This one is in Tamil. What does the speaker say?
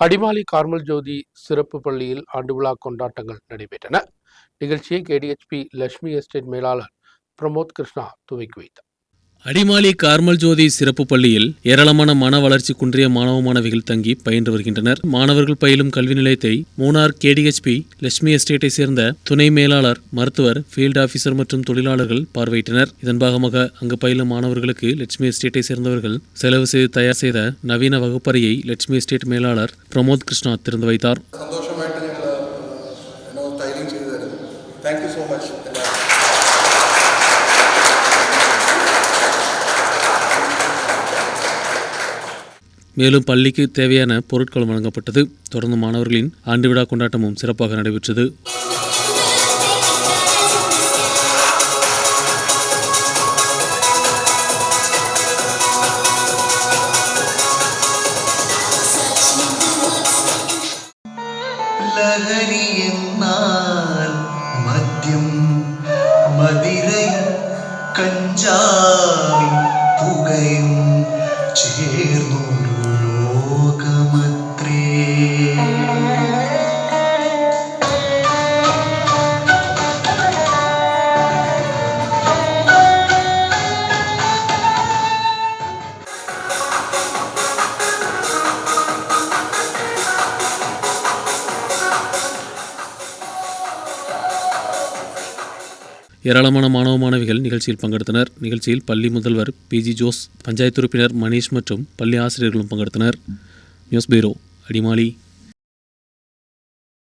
அடிமாலி கார்மல் ஜோதி சிறப்பு பள்ளியில் ஆண்டு விழா கொண்டாட்டங்கள் நடைபெற்றன. நிகழ்ச்சியை கேடிஹெச்பி லட்சுமி எஸ்டேட் மேலாளர் பிரமோத் கிருஷ்ணா துவக்கி வைத்தார். அடிமாலி கார்மல் ஜோதி சிறப்பு பள்ளியில் ஏராளமான மன வளர்ச்சி குன்றிய மாணவ மாணவிகள் தங்கி பயின்று வருகின்றனர். மாணவர்கள் பயிலும் கல்வி நிலையத்தை மூணார் கேடிஹெச்பி லட்சுமி எஸ்டேட்டை சேர்ந்த துணை மேலாளர் மருத்துவர் ஃபீல்டு ஆபீசர் மற்றும் தொழிலாளர்கள் பார்வையிட்டனர். இதன் பாகமாக அங்கு பயிலும் மாணவர்களுக்கு லட்சுமி எஸ்டேட்டை சேர்ந்தவர்கள் செலவு செய்து தயார் செய்த நவீன வகுப்பறையை லட்சுமி எஸ்டேட் மேலாளர் பிரமோத் கிருஷ்ணா திறந்து வைத்தார். மேலும் பள்ளிக்கு தேவையான பொருட்களும் வழங்கப்பட்டது. தொடர்ந்து மாணவர்களின் ஆண்டு விழா கொண்டாட்டமும் சிறப்பாக நடைபெற்றது. மதிரை கஞ்சாவி ஏராளமான மாணவ மாணவிகள் நிகழ்ச்சியில் பங்கெடுத்தனர். நிகழ்ச்சியில் பள்ளி முதல்வர் பிஜி ஜோஸ் பஞ்சாயத்து உறுப்பினர் மணீஷ் மற்றும் பள்ளி ஆசிரியர்களும் பங்கெடுத்தனர். நியூஸ் பீரோ அடிமாலி.